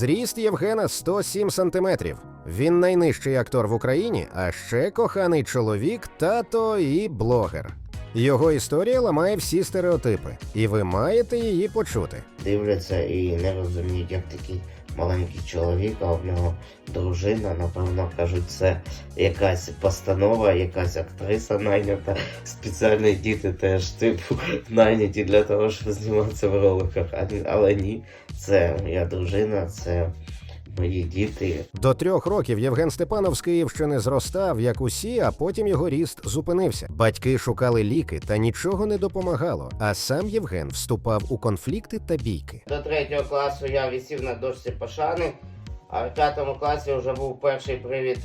Зріст Євгена 107 сантиметрів. Він найнижчий актор в Україні, а ще коханий чоловік, тато і блогер. Його історія ламає всі стереотипи, і ви маєте її почути. дивляться і не розуміють, як такий маленький чоловік, а в нього дружина, напевно, кажуть, це якась постанова, якась актриса найнята. Спеціальні діти теж типу найняті для того, щоб зніматися в роликах. Але ні, це моя дружина, це мої діти. До трьох років Євген Степанов з Київщини зростав, як усі, а потім його ріст зупинився. Батьки шукали ліки, та нічого не допомагало. А сам Євген вступав у конфлікти та бійки. До третього класу я висів на дошці пошани, а в п'ятому класі вже був перший привід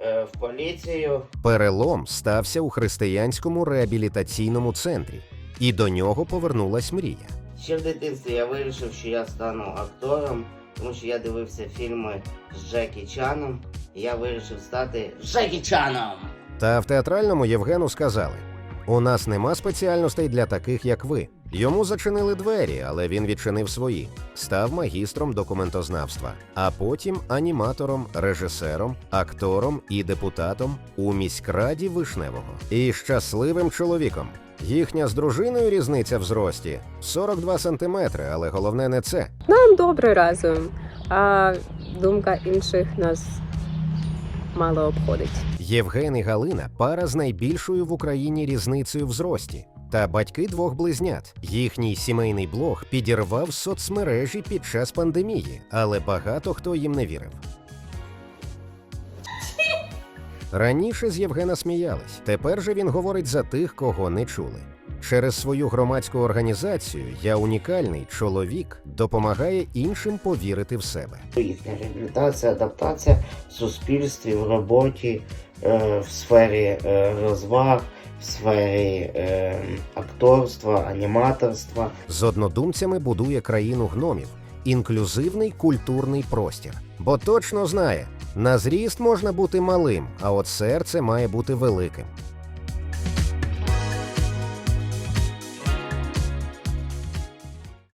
е, в поліцію. Перелом стався у християнському реабілітаційному центрі, і до нього повернулась мрія. Ще в дитинстві я вирішив, що я стану актором, тому що я дивився фільми з Джекі Чаном. І я вирішив стати Джекі Чаном. Та в театральному Євгену сказали: у нас нема спеціальностей для таких, як ви. Йому зачинили двері, але він відчинив свої. Став магістром документознавства, а потім аніматором, режисером, актором і депутатом у міськраді Вишневого. І щасливим чоловіком. Їхня з дружиною різниця в зрості 42 сантиметри, але головне не це. Нам добре разом, а думка інших нас мало обходить. Євген і Галина пара з найбільшою в Україні різницею в зрості. Та батьки двох близнят. Їхній сімейний блог підірвав соцмережі під час пандемії, але багато хто їм не вірив. Раніше з Євгена сміялись. Тепер же він говорить за тих, кого не чули. Через свою громадську організацію я унікальний чоловік допомагає іншим повірити в себе. Їхня реабілітація, адаптація в суспільстві, в роботі, е, в сфері е, розваг, в сфері е, акторства, аніматорства. З однодумцями будує країну гномів, інклюзивний культурний простір. Бо точно знає, на зріст можна бути малим, а от серце має бути великим.